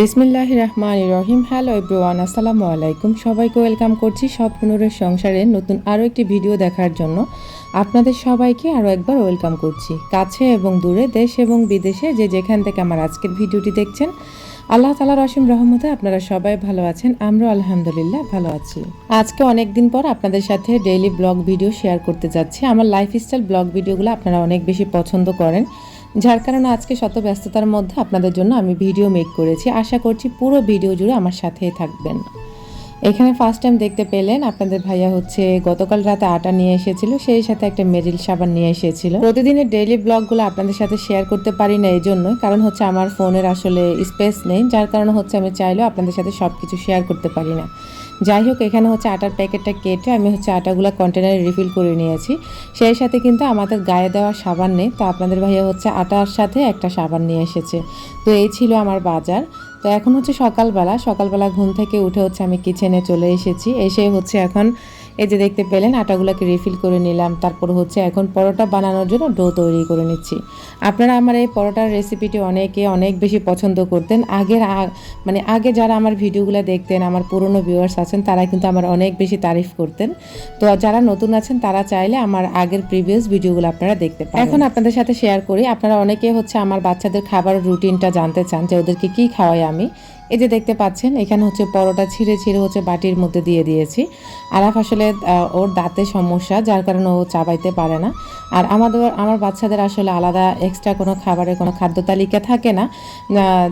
বিসমিল্লাহ রহমান রহিম। Hello everyone আসসালামু আলাইকুম। সবাইকে ওয়েলকাম করছি সব পুনরের সংসারের নতুন আরও একটি ভিডিও দেখার জন্য। আপনাদের সবাইকে আরও একবার ওয়েলকাম করছি। কাছে এবং দূরে দেশ এবং বিদেশে যে যেখান থেকে আমার আজকের ভিডিওটি দেখছেন, আল্লাহ তালার অসীম রহমতে আপনারা সবাই ভালো আছেন। আমরাও আলহামদুলিল্লাহ ভালো আছি। আজকে অনেক দিন পর আপনাদের সাথে ডেইলি ব্লগ ভিডিও শেয়ার করতে যাচ্ছি। আমার লাইফস্টাইল ব্লগ ভিডিওগুলো আপনারা অনেক বেশি পছন্দ করেন। যার কারণে আজকে শত ব্যস্ততার মধ্যে আপনাদের জন্য আমি ভিডিও মেক করেছি। আশা করছি পুরো ভিডিও জুড়ে আমার সাথেই থাকবেন। এখানে ফার্স্ট টাইম দেখতে পেলেন আপনাদের ভাইয়া হচ্ছে গতকাল রাতে আটা নিয়ে এসেছিল, সেই সাথে একটা মেরিল সাবান নিয়ে এসেছিল। প্রতিদিনের ডেইলি ব্লগগুলো আপনাদের সাথে শেয়ার করতে পারি না এই জন্য কারণ হচ্ছে আমার ফোনের আসলে স্পেস নেই, যার কারণে হচ্ছে আমি চাইলেও আপনাদের সাথে সব কিছু শেয়ার করতে পারি না। যাই হোক, এখানে হচ্ছে আটার প্যাকেটটা কেটে আমি হচ্ছে আটাগুলো কন্টেনারে রিফিল করে নিয়েছি। সেই সাথে কিন্তু আমাদের গায়ে দেওয়া সাবান নেই, তো আপনাদের ভাইয়া হচ্ছে আটার সাথে একটা সাবান নিয়ে এসেছে। তো এই ছিল আমার বাজার। তো এখন হচ্ছে সকালবেলা সকালবেলা ঘুম থেকে উঠে হচ্ছে আমি কিচেনে চলে এসেছি। এসে হচ্ছে এখন এই যে দেখতে পেলেন, আটাগুলোকে রিফিল করে নিলাম। তারপর হচ্ছে এখন পরোটা বানানোর জন্য ডো তৈরি করে নিচ্ছি। আপনারা আমার এই পরোটার রেসিপিটি অনেকে অনেক বেশি পছন্দ করতেন। আগের মানে আগে যারা আমার ভিডিওগুলো দেখতেন, আমার পুরনো ভিউয়ার্স আছেন, তারা কিন্তু আমার অনেক বেশি তারিফ করতেন। তো যারা নতুন আছেন, তারা চাইলে আমার আগের প্রিভিয়াস ভিডিওগুলো আপনারা দেখতে পারেন। এখন আপনাদের সাথে শেয়ার করি। আপনারা অনেকে হচ্ছে আমার বাচ্চাদের খাবার রুটিনটা জানতে চান যে ওদেরকে কি খাওয়াই আমি। এই যে দেখতে পাচ্ছেন, এখানে হচ্ছে পরোটা ছিঁড়ে ছিঁড়ে হচ্ছে বাটির মধ্যে দিয়ে দিয়েছি। আরাফ আসলে ওর দাঁতে সমস্যা, যার কারণে ও চাবাইতে পারে না। আর আমাদের, আমার বাচ্চাদের আসলে আলাদা এক্সট্রা কোনো খাবারের কোনো খাদ্য তালিকা থাকে না।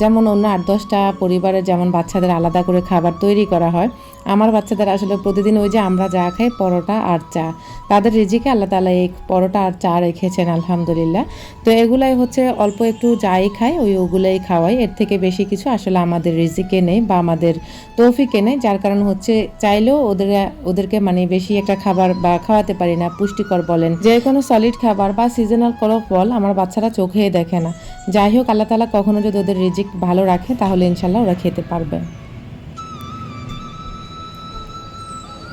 যেমন অন্য আট দশটা পরিবারের যেমন বাচ্চাদের আলাদা করে খাবার তৈরি করা হয়, আমার বাচ্চাদের আসলে প্রতিদিন ওই যে আমরা যা খাই পরোটা আর চা। তাদের রিজিকে আল্লাহ তালা এই পরোটা আর চা রেখেছেন, আলহামদুলিল্লাহ। তো এগুলাই হচ্ছে অল্প একটু যাই খাই, ওই ওগুলাই খাওয়াই। এর থেকে বেশি কিছু আসলে আমাদের রিজিকে নেই বা আমাদের তৌফিকে নেই, যার কারণ হচ্ছে চাইলেও ওদের ওদেরকে মানে বেশি একটা খাবার বা খাওয়াতে পারি না, পুষ্টিকর বলেন। যে কোনো সলিড খাবার বা সিজনাল কোনো ফল আমার বাচ্চারা চোখেই দেখে না। যাই হোক, আল্লাহ তালা কখনো যদি ওদের রিজিক ভালো রাখে, তাহলে ইনশাল্লাহ ওরা খেতে পারবে।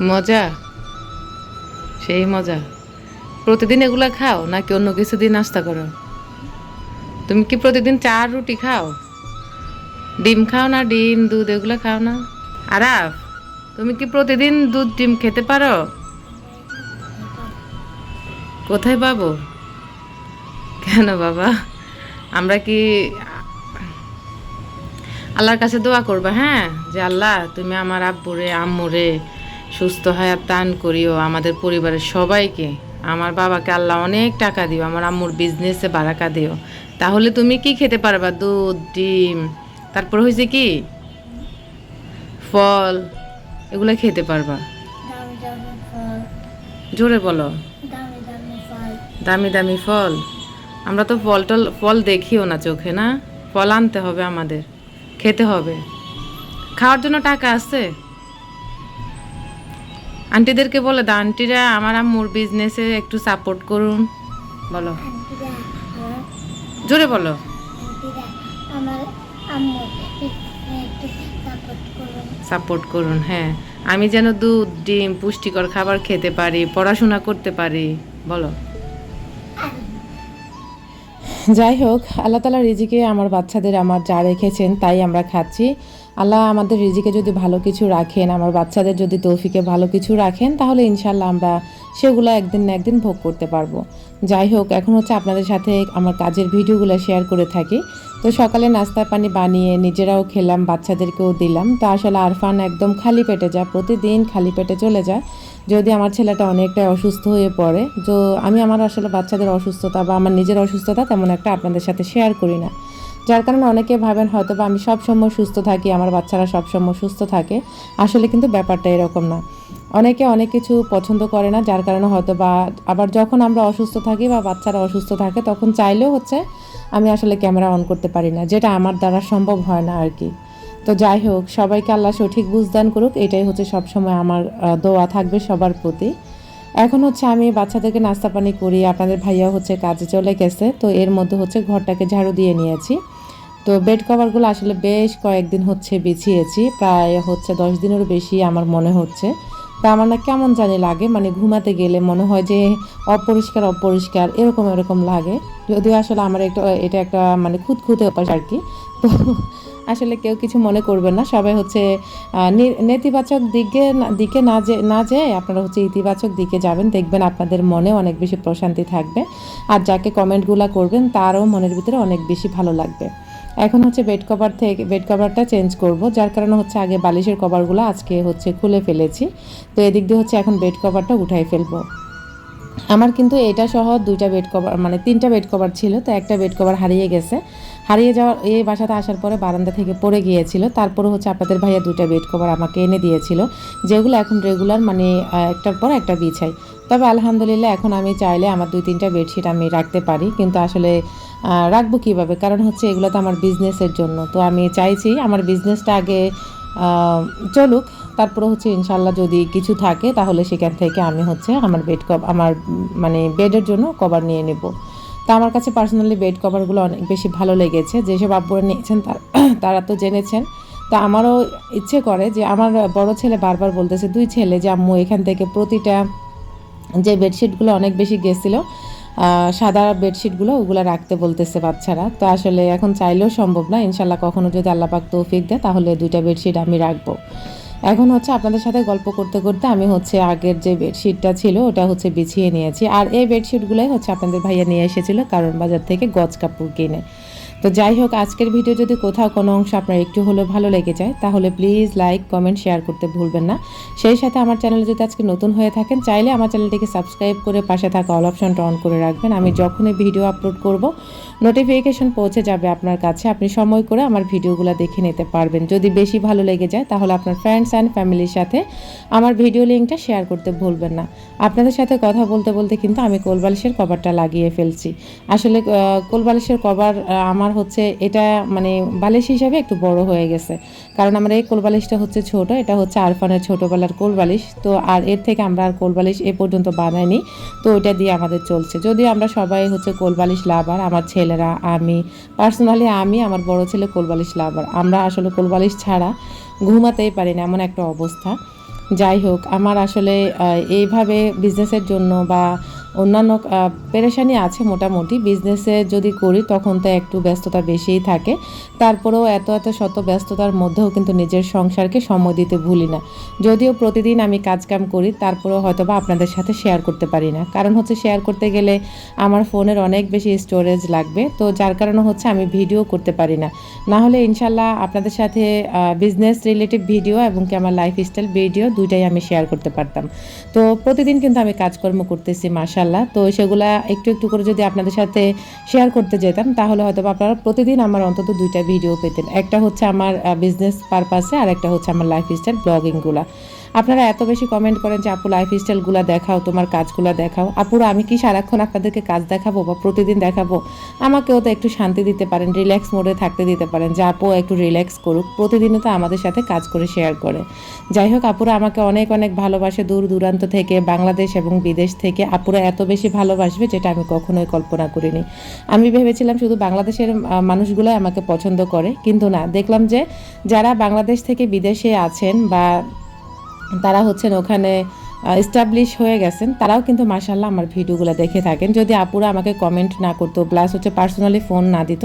মজা? সেই মজা। প্রতিদিন এগুলো খাও নাকি অন্য কিছু দিয়ে নাস্তা করো? তুমি কি প্রতিদিন চা রুটি খাও? ডিম খাও না? ডিম, দুধ এগুলো খাও না? আরাফ! তুমি কি প্রতিদিন দুধ, ডিম খেতে পারো? কোথায় পাবো? কেন বাবা? আমরা কি আল্লাহর কাছে দোয়া করবা হ্যাঁ? যে আল্লাহ, তুমি আমার আব্বুরে, আম্মুরে সুস্থ হায়াত দান করিও আমাদের পরিবারের সবাইকে। আমার বাবাকে আল্লাহ অনেক টাকা দিও, আমার আম্মুর বিজনেসে বারাকা দিও। তাহলে তুমি কি খেতে পারবা? দুধ, ডিম। তারপর হয়েছে কি? ফল। এগুলো খেতে পারবা। জোরে বলো। দামি দামি ফল। আমরা তো ফল টল ফল দেখিও না চোখে না? ফল আনতে হবে আমাদের। খেতে হবে। খাওয়ার জন্য টাকা আছে? আন্টিদেরকে বলে দা আন্টিরা আমার আম্মুর বিজনেসে একটু সাপোর্ট করুন। বলো। জোরে বলো। আমার আম্মু। একটু সাপোর্ট করুন সাপোর্ট করুন হ্যাঁ। আমি যেন দুধ, ডিম, পুষ্টিকর খাবার খেতে পারি, পড়াশোনা করতে পারি, বলো। যাই হোক, আল্লাহ তালা রিজিকে আমার বাচ্চাদের আমার যা রেখেছেন তাই আমরা খাচ্ছি। আল্লাহ আমাদের রিজিকে যদি ভালো কিছু রাখেন, আমার বাচ্চাদের যদি তৌফিকে ভালো কিছু রাখেন, তাহলে ইনশাল্লাহ আমরা সেগুলো একদিন না একদিন ভোগ করতে পারব। যাই হোক, এখন হচ্ছে আপনাদের সাথে আমার কাজের ভিডিওগুলো শেয়ার করে থাকি। তো সকালে নাস্তা পানি বানিয়ে নিজেরাও খেলাম, বাচ্চাদেরকেও দিলাম। তো আসলে আরফান একদম খালি পেটে যায়, প্রতিদিন খালি পেটে চলে যায়। যদি আমার ছেলেটা অনেকটাই অসুস্থ হয়ে পড়ে, তো আমি আমার আসলে বাচ্চাদের অসুস্থতা বা আমার নিজের অসুস্থতা তেমন একটা আপনাদের সাথে শেয়ার করি না। যার কারণে অনেকে ভাবেন হয়তো বা আমি সবসময় সুস্থ থাকি, আমার বাচ্চারা সবসময় সুস্থ থাকে। আসলে কিন্তু ব্যাপারটা এরকম না। অনেকে অনেক কিছু পছন্দ করে না, যার কারণে হয়তো বা আবার যখন আমরা অসুস্থ থাকি বা বাচ্চারা অসুস্থ থাকে, তখন চাইলেও হচ্ছে আমি আসলে ক্যামেরা অন করতে পারি না, যেটা আমার দ্বারা সম্ভব হয় না আর কি তো যাই হোক, সবাইকে আল্লাহ সঠিক বুঝদান করুক, এটাই হচ্ছে সবসময় আমার দোয়া থাকবে সবার প্রতি। এখন হচ্ছে আমি বাচ্চাদেরকে নাস্তা পানি করি আপনাদের ভাইয়া হচ্ছে কাজে চলে গেছে, তো এর মধ্যে হচ্ছে ঘরটাকে ঝাড়ু দিয়ে নিয়েছি। তো বেড কভারগুলো আসলে বেশ কয়েকদিন হচ্ছে বিছিয়েছি, প্রায় হচ্ছে দশ দিনেরও বেশি আমার মনে হচ্ছে। তা আমার না কেমন জানি লাগে মানে ঘুমাতে গেলে মনে হয় যে অপরিষ্কার অপরিষ্কার, এরকম এরকম লাগে। যদিও আসলে আমার একটা, এটা একটা মানে খুঁতখুঁতে অভ্যাস আর কি। তো আসলে কেউ কিছু মনে করবেন না। সবাই হচ্ছে নেতিবাচক দিকে দিকে না যে, না যেয়ে আপনারা হচ্ছে ইতিবাচক দিকে যাবেন। দেখবেন আপনাদের মনে অনেক বেশি প্রশান্তি থাকবে। আর যাকে কমেন্টগুলো করবেন, তারও মনের ভিতরে অনেক বেশি ভালো লাগবে। এখন হচ্ছে বেড কভার থেকে বেড কভারটা চেঞ্জ করব। যার কারণে হচ্ছে আগে বালিশের কভারগুলো আজকে হচ্ছে খুলে ফেলেছি। তো এদিক দিয়ে হচ্ছে এখন বেড কভারটা উঠাই ফেলব। আমার কিন্তু এটা সহ দুইটা বেড কভার মানে তিনটা বেড কভার ছিল, তো একটা বেড কভার হারিয়ে গেছে। হারিয়ে যাওয়ার এই বাসাতে আসার পরে বারান্দা থেকে পড়ে গিয়েছিল। তারপরে হচ্ছে আপনাদের ভাইয়া দুইটা বেড কভার আমাকে এনে দিয়েছিল, যেগুলো এখন রেগুলার মানে একটার পর একটা বিছাই। তবে আলহামদুলিল্লাহ এখন আমি চাইলে আমার দুই তিনটা বেডশিট আমি রাখতে পারি। কিন্তু আসলে রাখব কীভাবে? কারণ হচ্ছে এগুলো তো আমার বিজনেসের জন্য। তো আমি চাইছি আমার বিজনেসটা আগে চলুক। তারপরে হচ্ছে ইনশাল্লাহ যদি কিছু থাকে তাহলে সেখান থেকে আমি হচ্ছে আমার বেড কভার আমার মানে বেডের জন্য কভার নিয়ে নেব। তা আমার কাছে পার্সোনালি বেড কভারগুলো অনেক বেশি ভালো লেগেছে। যেসব আব্বুরা নিয়েছেন তার- তো জেনেছেন। তা আমারও ইচ্ছে করে যে আমার বড় ছেলে বারবার বলতেছে, দুই ছেলে যে আম্মু, এখান থেকে প্রতিটা যে বেডশিটগুলো অনেক বেশি গেছিল সাদা বেডশিটগুলো ওগুলো রাখতে বলতেছে বাচ্চারা। তো আসলে এখন চাইলেও সম্ভব না, ইনশাল্লাহ কখনো যদি আল্লাপাক তৌফিক দেয়, তাহলে দুইটা বেডশিট আমি রাখব। এখন হচ্ছে আপনাদের সাথে গল্প করতে করতে আমি হচ্ছে আগের যে বেডশিটটা ছিল, ওটা হচ্ছে বিছিয়ে নিয়েছি। আর এই বেডশিটগুলোই হচ্ছে আপনাদের ভাইয়া নিয়ে এসেছিল কারণ বাজার থেকে গজ কাপড় কিনে। তো যাই হোক আজকের ভিডিও যদি কোথাও কোনো অংশ আপনার একটু হলেও ভালো লেগে যায় তাহলে প্লিজ লাইক কমেন্ট শেয়ার করতে ভুলবেন না। সেই সাথে আমার চ্যানেলে যদি আজকে নতুন হয়ে থাকেন চাইলে আমার চ্যানেলটিকে সাবস্ক্রাইব করে পাশে থাকা অল অপশনটা অন করে রাখবেন। আমি যখনই ভিডিও আপলোড করব নোটিফিকেশন পৌঁছে যাবে আপনার কাছে। আপনি সময় করে আমার ভিডিওগুলো দেখে নিতে পারবেন। যদি বেশি ভালো লেগে যায় তাহলে আপনার ফ্রেন্ডস অ্যান্ড ফ্যামিলির সাথে আমার ভিডিও লিঙ্কটা শেয়ার করতে ভুলবেন না। আপনাদের সাথে কথা বলতে বলতে কিন্তু আমি কোলবালিশের কভারটা লাগিয়ে ফেলছি। আসলে কোলবালিশের কভার আহ, আমার হচ্ছে এটা মানে বালিশ হিসাবে একটু বড় হয়ে গেছে। কারণ আমার এই কোলবালিশটা হচ্ছে ছোট, এটা হচ্ছে আরফানের ছোটোবেলার কোলবালিশ তো আর এর থেকে আমরা আর কোলবালিশ এ পর্যন্ত বানাইনি। তো ওইটা দিয়ে আমাদের চলছে। যদিও আমরা সবাই হচ্ছে কোলবালিশ লাভার, আমার ছেলেরা, আমি। পার্সোনালি আমি আমার বড় ছেলে কোলবালিশ লাভার। আমরা আসলে কোলবালিশ ছাড়া ঘুমাতেই পারি না, এমন একটা অবস্থা। যাই হোক, আমার আসলে এইভাবে বিজনেসের জন্য বা অন্যান্য পেরেশানি আছে মোটামুটি বিজনেসে যদি করি তখন তো একটু ব্যস্ততা বেশিই থাকে। তারপরেও এত এত শত ব্যস্ততার মধ্যেও কিন্তু নিজের সংসারকে সময় দিতে ভুলি না। যদিও প্রতিদিন আমি কাজকাম করি, তারপরেও হয়তো বা আপনাদের সাথে শেয়ার করতে পারি না। কারণ হচ্ছে শেয়ার করতে গেলে আমার ফোনের অনেক বেশি স্টোরেজ লাগবে, তো যার কারণে হচ্ছে আমি ভিডিও করতে পারি না। না হলে ইনশাল্লাহ আপনাদের সাথে বিজনেস রিলেটিভ ভিডিও এবং কি আমার লাইফস্টাইল ভিডিও দুইটাই আমি শেয়ার করতে পারতাম। তো প্রতিদিন কিন্তু আমি কাজকর্ম করতেছি মার্শাল্লাহ তো সেগুলা একটু একটু করে যদি আপনাদের সাথে শেয়ার করতে যেতাম, তাহলে হয়তো আপনারা প্রতিদিন আমার অন্তত দুইটা ভিডিও পেতেন। একটা হচ্ছে আমার বিজনেস পারপাসে আর একটা হচ্ছে আমার লাইফস্টাইল ব্লগিংগুলা আপনারা এত বেশি কমেন্ট করেন যে, আপু লাইফস্টাইলগুলো দেখাও, তোমার কাজগুলো দেখাও। আপুরা আমি কি সারাক্ষণ আপনাদেরকে কাজ দেখাবো বা প্রতিদিন দেখাবো? আমাকেও তো একটু শান্তি দিতে পারেন রিল্যাক্স মোডে থাকতে দিতে পারেন। যে আপু, একটু রিল্যাক্স করুক, প্রতিদিনও তো আমাদের সাথে কাজ করে শেয়ার করে। যাই হোক, আপুরা আমাকে অনেক অনেক ভালোবাসে দূর দূরান্ত থেকে, বাংলাদেশ এবং বিদেশ থেকে। আপুরা এত বেশি ভালোবাসবে যেটা আমি কখনোই কল্পনা করিনি। আমি ভেবেছিলাম শুধু বাংলাদেশের মানুষগুলোই আমাকে পছন্দ করে, কিন্তু না, দেখলাম যে যারা বাংলাদেশ থেকে বিদেশে আছেন বা তারা হচ্ছেন ওখানে এস্টাবলিশ হয়ে গেছেন, তারাও কিন্তু মার্শাল্লাহ আমার ভিডিওগুলো দেখে থাকেন। যদি আপুরা আমাকে কমেন্ট না করতো প্লাস হচ্ছে পার্সোনালি ফোন না দিত,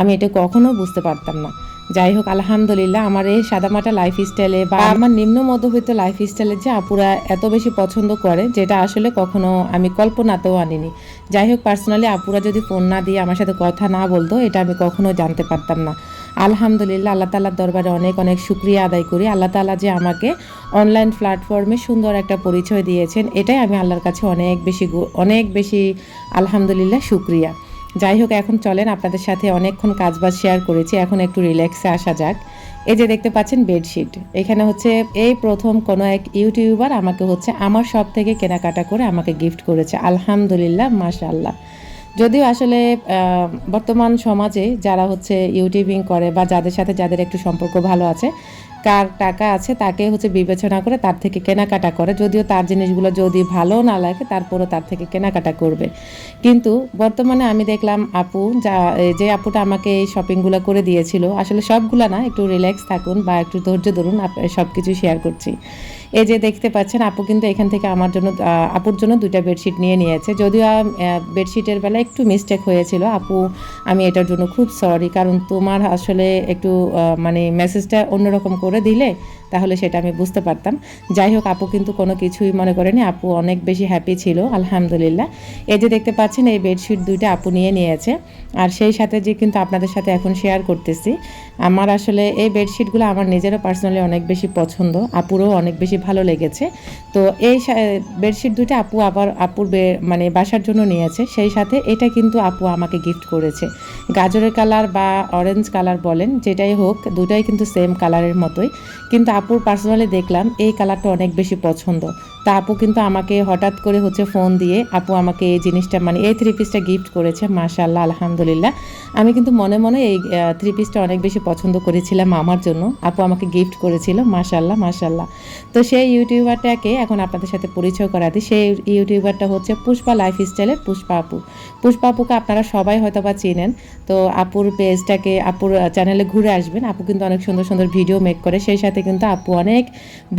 আমি এটা কখনো বুঝতে পারতাম না। যাই হোক আলহামদুলিল্লাহ আমার এই সাদামাটা লাইফ স্টাইলে বা আমার নিম্ন মধ্যবিত্ত লাইফ স্টাইলে যে আপুরা এত বেশি পছন্দ করে যেটা আসলে কখনো আমি কল্পনাতেও আনিনি। যাই হোক পার্সোনালি আপুরা যদি ফোন না দিয়ে আমার সাথে কথা না বলতো এটা আমি কখনো জানতে পারতাম না। আলহামদুলিল্লাহ আল্লাহ তালার দরবারে অনেক অনেক শুক্রিয়া আদায় করি। আল্লাহ তালা যে আমাকে অনলাইন প্ল্যাটফর্মে সুন্দর একটা পরিচয় দিয়েছেন এটাই আমি আল্লাহর কাছে অনেক বেশি অনেক বেশি আলহামদুলিল্লাহ শুক্রিয়া। যাই হোক, এখন চলেন, আপনাদের সাথে অনেকক্ষণ কাজবাজ শেয়ার করেছি, এখন একটু রিল্যাক্সে আসা যাক। এই যে দেখতে পাচ্ছেন বেডশিট এখানে হচ্ছে এই প্রথম কোনো এক ইউটিউবার আমাকে হচ্ছে আমার সব থেকে কেনাকাটা করে আমাকে গিফট করেছে, আলহামদুলিল্লাহ, মাশাআল্লাহ। যদিও আসলে বর্তমান সমাজে যারা হচ্ছে ইউটিউবিং করে বা যাদের সাথে যাদের একটু সম্পর্ক ভালো আছে কার টাকা আছে তাকে হচ্ছে বিবেচনা করে তার থেকে কেনাকাটা করে। যদিও তার জিনিসগুলো যদি ভালো না লাগে, তারপরও তার থেকে কেনাকাটা করবে। কিন্তু বর্তমানে আমি দেখলাম আপু, যা যে আপুটা আমাকে এই শপিংগুলো করে দিয়েছিল, আসলে সবগুলো না, একটু রিল্যাক্স থাকুন বা একটু ধৈর্য ধরুন সব কিছু শেয়ার করছি। এই যে দেখতে পাচ্ছেন, আপু কিন্তু এখান থেকে আমার জন্য আপুর জন্য দুইটা বেডশিট নিয়ে নিয়েছে। যদিও বেডশিটের বেলা একটু মিস্টেক হয়েছিল, আপু, আমি এটার জন্য খুব সরি কারণ তোমার আসলে একটু মানে মেসেজটা অন্যরকম করে দিলে তাহলে সেটা আমি বুঝতে পারতাম। যাই হোক, আপু কিন্তু কোনো কিছুই মনে করেনি, আপু অনেক বেশি হ্যাপি ছিল, আলহামদুলিল্লাহ। এই যে দেখতে পাচ্ছেন, এই বেডশিট দুইটা আপু নিয়ে নিয়েছে। আর সেই সাথে যে কিন্তু আপনাদের সাথে এখন শেয়ার করতেছি আমার আসলে এই বেডশিটগুলো আমার নিজেরও পার্সোনালি অনেক বেশি পছন্দ। আপুরও অনেক বেশি ভালো লেগেছে। তো এই বেডশিট দুইটা আপু আবার আপুর মানে বাসার জন্য নিয়েছে। সেই সাথে এটা কিন্তু আপু আমাকে গিফট করেছে। গাজরের কালার বা অরেঞ্জ কালার বলেন, যেটাই হোক, দুটাই কিন্তু সেম কালারের মতোই। কিন্তু আপুর পার্সোনালি দেখলাম, এই কালারটা অনেক বেশি পছন্দ। তা আপু কিন্তু আমাকে হঠাৎ করে হচ্ছে ফোন দিয়ে, আপু আমাকে এই জিনিসটা মানে এই থ্রি পিসটা গিফট করেছে মাশাল্লাহ আলহামদুলিল্লাহ। আমি কিন্তু মনে মনে এই থ্রি পিসটা অনেক বেশি পছন্দ করেছিলাম আমার জন্য। আপু আমাকে গিফট করেছিল মাশাল্লাহ মাশাল্লাহ তো সেই ইউটিউবারটাকে এখন আপনাদের সাথে পরিচয় করা দিই সেই ইউটিউবারটা হচ্ছে পুষ্পা লাইফ স্টাইলের পুষ্পা আপু। পুষ্পা আপুকে আপনারা সবাই হয়তো বা চিনেন। তো আপুর পেজটাকে আপুর চ্যানেলে ঘুরে আসবেন। আপু কিন্তু অনেক সুন্দর সুন্দর ভিডিও মেক করে। সেই সাথে কিন্তু আপু অনেক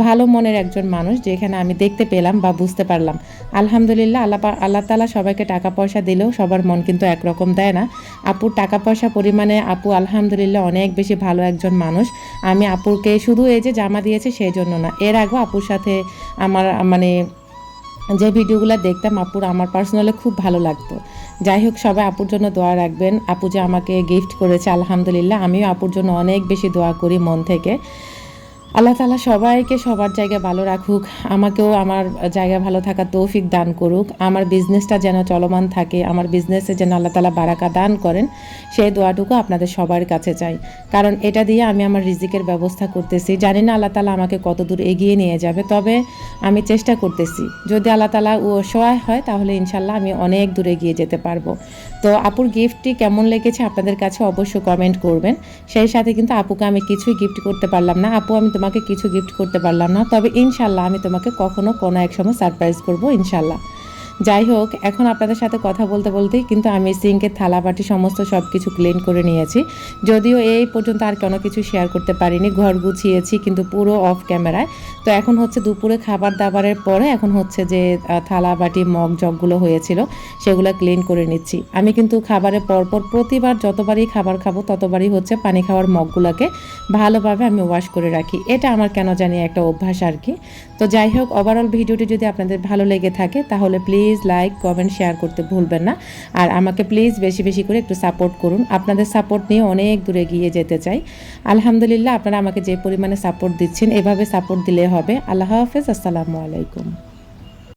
ভালো মনের একজন মানুষ, যেখানে আমি দেখতে পেলাম বা বুঝতে পারলাম। আলহামদুলিল্লাহ, আল্লাহ আল্লাহ তালা সবাইকে টাকা পয়সা দিলেও সবার মন কিন্তু একরকম দেয় না। আপুর টাকা পয়সা পরিমাণে আপু আলহামদুলিল্লাহ অনেক বেশি ভালো একজন মানুষ। আমি আপুকে শুধু এই যে জামা দিয়েছে সেই জন্য না। এর আগেও আপুর সাথে আমার মানে যে ভিডিওগুলো দেখতাম, আপুর আমার পার্সোনালি খুব ভালো লাগতো। যাই হোক, সবাই আপুর জন্য দোয়া রাখবেন। আপু যে আমাকে গিফট করেছে, আলহামদুলিল্লাহ, আমিও আপুর জন্য অনেক বেশি দোয়া করি মন থেকে। আল্লাহ তালা সবাইকে সবার জায়গায় ভালো রাখুক, আমাকেও আমার জায়গায় ভালো থাকার তৌফিক দান করুক। আমার বিজনেসটা যেন চলমান থাকে, আমার বিজনেসে যেন আল্লাহ তালা বারাকা দান করেন, সেই দোয়াটুকু আপনাদের সবার কাছে চাই। কারণ এটা দিয়ে আমি আমার রিজিকের ব্যবস্থা করতেছি। জানি না আল্লাহ তালা আমাকে কত দূর এগিয়ে নিয়ে যাবে, তবে আমি চেষ্টা করতেছি। যদি আল্লাহ তালা ও সহায় হয়, তাহলে ইনশাল্লাহ আমি অনেক দূর এগিয়ে যেতে পারব। তো আপুর গিফটটি কেমন লেগেছে আপনাদের কাছে অবশ্যই কমেন্ট করবেন। সেই সাথে কিন্তু আপুকে আমি কিছুই গিফট করতে পারলাম না। আপু, আমি তোমাকে কিছু গিফট করতে পারলাম না। তবে ইনশাল্লাহ আমি তোমাকে কখনো কোনো এক সময় সারপ্রাইজ করব, ইনশাল্লাহ। যাই হোক, এখন আপনাদের সাথে কথা বলতে বলতে কিন্তু আমি সিঙ্কের থালা বাটি সমস্ত সব কিছু ক্লিন করে নিয়েছি। যদিও এই পর্যন্ত আর কোনো কিছু শেয়ার করতে পারিনি, ঘর গুছিয়েছি কিন্তু পুরো অফ ক্যামেরায় তো এখন হচ্ছে দুপুরে খাবার দাবারের পরে এখন হচ্ছে যে থালা বাটি মগ জগগুলো হয়েছিল, সেগুলো ক্লিন করে নিচ্ছি। আমি কিন্তু খাবারের পরপর প্রতিবার যতবারই খাবার খাব, ততবারই হচ্ছে পানি খাওয়ার মগগুলোকে ভালোভাবে আমি ওয়াশ করে রাখি। এটা আমার কেন জানি একটা অভ্যাস আর কি। তো যাই হোক ওভারঅল ভিডিওটি যদি আপনাদের ভালো লেগে থাকে, তাহলে প্লিজ লাইক কমেন্ট শেয়ার করতে ভুলবেন না। আর আমাকে প্লিজ বেশি বেশি করে একটু সাপোর্ট করুন। আপনাদের সাপোর্ট নিয়ে অনেক দূরে গিয়ে যেতে চাই। আলহামদুলিল্লাহ, আপনারা আমাকে যে পরিমাণে সাপোর্ট দিচ্ছেন, এভাবে সাপোর্ট দিলে হবে। আল্লাহ হাফেজ, আসসালামু আলাইকুম।